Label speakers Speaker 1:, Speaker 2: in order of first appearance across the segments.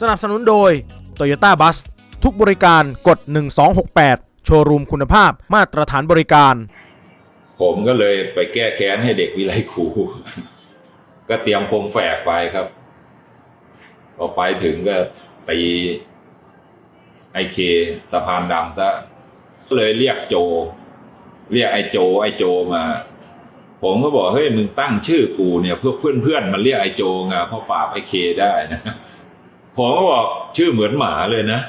Speaker 1: สนับสนุนโดย Toyota Bus ทุกบริการกด 1268 โชว์รูมคุณภาพมาตรฐานบริการ
Speaker 2: ผมก็เลยไปแก้แค้นให้เด็กวิไลครู ก็เตรียมคมแฝกไปครับพอไปถึงก็ตีไอเคสะพานดำซะก็เลยเรียกโจ เรียกไอโจ ไอโจมา ผมก็บอกเฮ้ยมึงตั้งชื่อกูเนี่ย เพื่อเพื่อนเพื่อนๆมันเรียกไอโจไงเพราะปราบไอเคได้นะ ผมก็บอกชื่อเหมือนหมาเลยนะ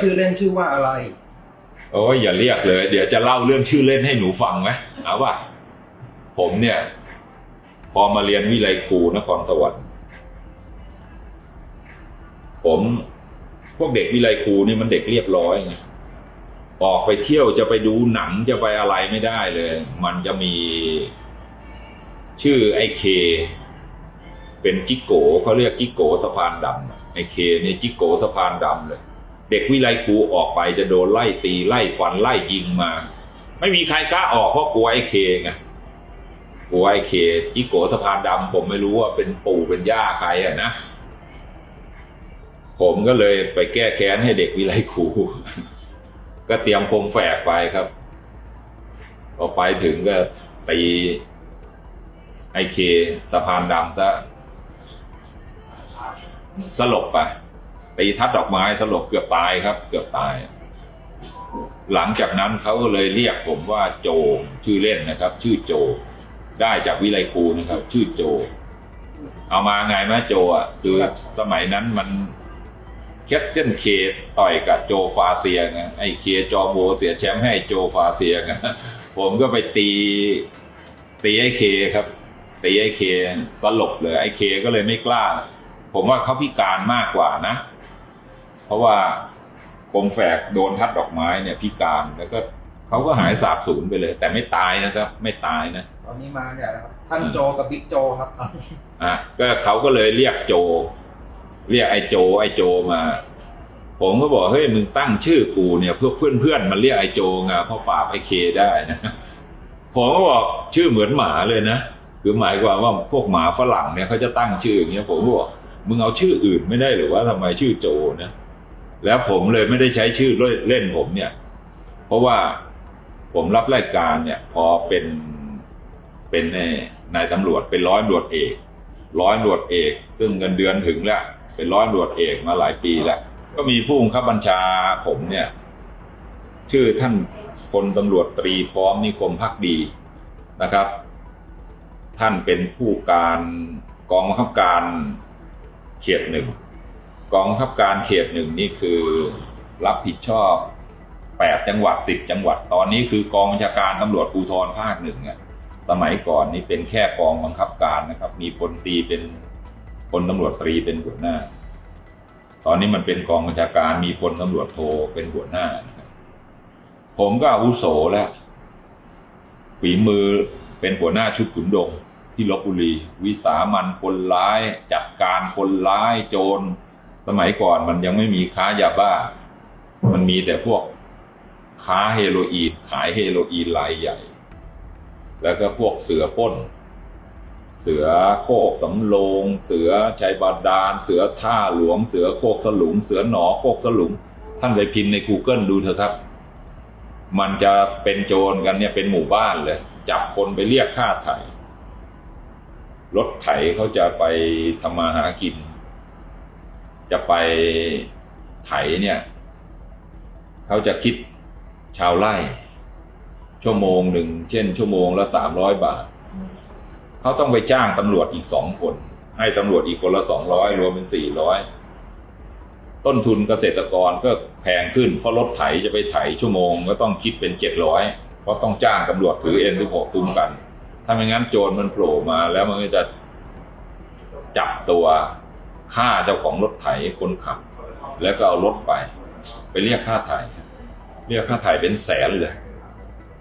Speaker 3: ชื่อเล่นชื่อว่าอะไร
Speaker 2: โอ้ยอย่าเรียกเลย เดี๋ยวจะเล่าเรื่องชื่อเล่นให้หนูฟังไหมเอาป่ะผมเนี่ย พอมาเรียนวิไลครูนครสวรรค์ผมพวกเด็กวิไลครูนี่มันเด็กเรียบร้อยไง ออกไปเที่ยวจะไปดูหนังจะไปอะไรไม่ได้เลย มันจะมีชื่อไอเค เป็นจิกโกเขาเรียกจิกโกสะพานดำไอเคเนี่ยจิกโกสะพานดำเลย เด็กวิไลครูออกไปจะโดนไล่ตีไล่ฟันไล่ยิงมา ไม่มีใครกล้าออกเพราะกลัวไอเคไงกลัวไอเคจิโกสะพานดำผมไม่รู้ว่าเป็นปู่เป็นย่าใครอะนะผมก็เลยไปแก้แค้นให้เด็กวิไลครู ก็เตรียมคมแฝกไปครับพอไปถึงก็ตีไอเคสะพานดำซะสลบไปตีทัดดอกไม้สลบเกือบตายครับ เกือบตาย หลังจากนั้นเขาก็เลยเรียกผมว่าโจชื่อเล่นนะครับ ชื่อโจ ได้จากวิไลครูนะครับ ชื่อโจ เอามาไงม่โจอะคือสมัยนั้นมัน แคทเส้นเคต่อยกับโจฟาเซียไงไอ้เคจอโบเสียแชมป์ให้โจฟาเซียไงผมก็ไปตีตีไอ้เคครับตีไอ้เคสลบเลยไอ้เคก็เลยไม่กล้า ผมว่าเขาพิการมากกว่านะ เพราะว่าคมแฝกโดนทัดดอกไม้เนี่ยพิการแล้วก็เขาก็หายสาบสูญไปเลย แต่ไม่ตายนะครับ ไม่ตายนะ
Speaker 3: ตอนนี้มาเนี่ยนะครับท่านโจกับบิ๊กโจครับตอนนี้
Speaker 2: อะก็เขาก็เลยเรียกโจ เรียกไอโจไอโจมา ผมก็บอกเฮ้ยมึงตั้งชื่อกูเนี่ยเพื่อเพื่อนเพื่อนๆมันเรียกไอโจไงเพราะปราไอเคได้นะผมก็บอกชื่อเหมือนหมาเลยนะคือหมายความว่าพวกหมาฝรั่งเนี่ยเขาจะตั้งชื่ออย่างเงี้ยผมก็บอกมึงเอาชื่ออื่นไม่ได้หรือว่าทำไมชื่อโจนะแล้วผมเลยไม่ได้ใช้ชื่อเล่นผมเนี่ย เพราะว่าผมรับรายการเนี่ย พอเป็นเป็นเอ่อนายตำรวจเป็นร้อยตำรวจเอก ร้อยตำรวจเอก ซึ่งเงินเดือนถึงแล้ว เป็นร้อยตำรวจเอกมาหลายปีแล้ว ก็มีผู้บังคับบัญชาผมเนี่ย ชื่อท่านพลตำรวจตรีพร้อมนิคมพักดีนะครับ ท่านเป็นผู้การกองบังคับการเขตหนึ่งกองบังคับการเขตหนึ่งนี่คือรับผิดชอบแปดจังหวัดสิบจังหวัด ตอนนี้คือกองบัญชาการตำรวจภูธรภาคหนึ่งอะ สมัยก่อนนี่เป็นแค่กองบังคับการนะครับ มีพลตรีเป็นพลตำรวจตรีเป็นหัวหน้า ตอนนี้มันเป็นกองบัญชาการมีพลตำรวจโทเป็นหัวหน้านะครับผมก็อาวุโสแล้ว ฝีมือเป็นหัวหน้าชุดขุนดงที่ลบบุรี วิสามันคนร้าย จัดการคนร้ายโจร สมัยก่อนมันยังไม่มีค้ายาบ้า มันมีแต่พวกค้าเฮโรอีนขายเฮโรอีนรายใหญ่ แล้วก็พวกเสือป้น เสือโคกสำโรงเสือชัยบาดาล เสือท่าหลวง เสือโคกสลุง เสือหนอโคกสลุง ท่านไปพิมพ์ใน Google ดูเถอะครับ มันจะเป็นโจรกันเนี่ยเป็นหมู่บ้านเลย จับคนไปเรียกค่าไถ่รถไถเขาจะไปทำมาหากิน จะไปไถเนี่ย เขาจะคิดชาวไร่ ชั่วโมงหนึ่งเช่น ชั่วโมงละสามร้อยบาท เขาต้องไปจ้างตำรวจอีกสองคน ให้ตำรวจอีกคนละสองร้อยรวมเป็นสี่ร้อยต้นทุนเกษตรกรก็แพงขึ้น เพราะรถไถจะไปไถชั่วโมงก็ต้องคิดเป็นเจ็ดร้อยเพราะต้องจ้างตำรวจถือเอ็นทุกหกตุ้มกัน ถ้าไม่งั้นโจรมันโผล่มาแล้วมันก็จะจับตัวฆ่าเจ้าของรถไถคนขับ แล้วก็เอารถไป ไปเรียกค่าไถ่เรียกค่าไถ่เป็นแสนเลย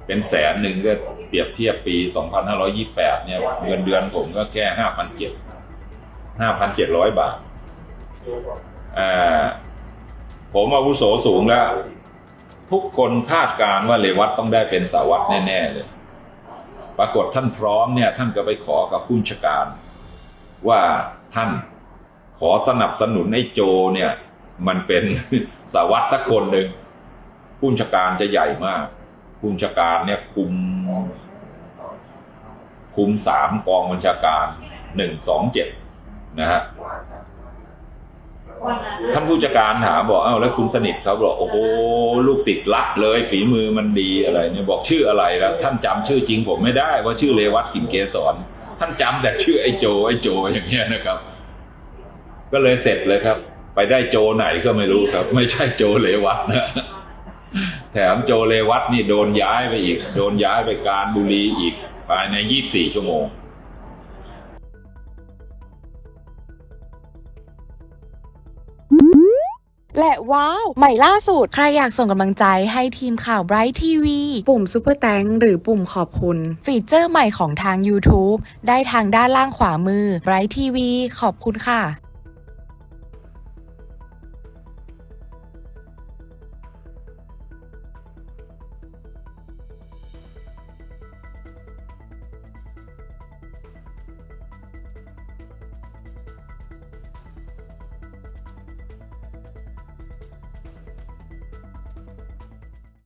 Speaker 2: เป็นแสนหนึ่งก็เปรียบเทียบปี 2528 เนี่ยเงินเดือนผมก็แค่ 5,700 5,700 บาทอ่าผมอาวุโสสูงแล้ว ทุกคนคาดการณ์ว่าเรวัตต้องได้เป็นสาวัตแน่ ๆ เลย ปรากฏท่านพร้อมเนี่ย ท่านก็ไปขอกับผู้บัญชการ ว่าท่านขอสนับสนุนไอ้โจเนี่ย มันเป็นสาวัตสักคนหนึ่งผู้บัญชการจะใหญ่มาก ผู้บัญชาการเนี่ยคุมคุมสามกองบัญชาการหนึ่งสองเจ็ดนะฮะท่านผู้จัดการถามบอกอ้าวแล้วคุณสนิทเขาบอกโอ้โหลูกศิษย์รักเลย ฝีมือมันดีอะไรเนี่ยบอกชื่ออะไรแล้ว ท่านจำชื่อจริงผมไม่ได้ว่าชื่อเรวัตกินเกสรท่านจำแต่ชื่อไอ้โจไอ้โจอย่างเงี้ยนะครับ ก็เลยเสร็จเลยครับ ไปได้โจไหนก็ไม่รู้ครับ ไม่ใช่โจเรวัตนะ ถมโจเรวัตนี่โดนย้ายไปอีก โดนย้ายไปการบุรีอีกภายในยี่บสี่ชั่วโมง
Speaker 4: และว้าว ใหม่ล่าสุด ใครอยากส่งกำลังใจให้ทีมข่าว Bright TV ปุ่ม Super t h a n k หรือปุ่มขอบคุณ ฟีเจอร์ใหม่ของทาง YouTube ได้ทางด้านล่างขวามือ Bright TV ขอบคุณค่ะ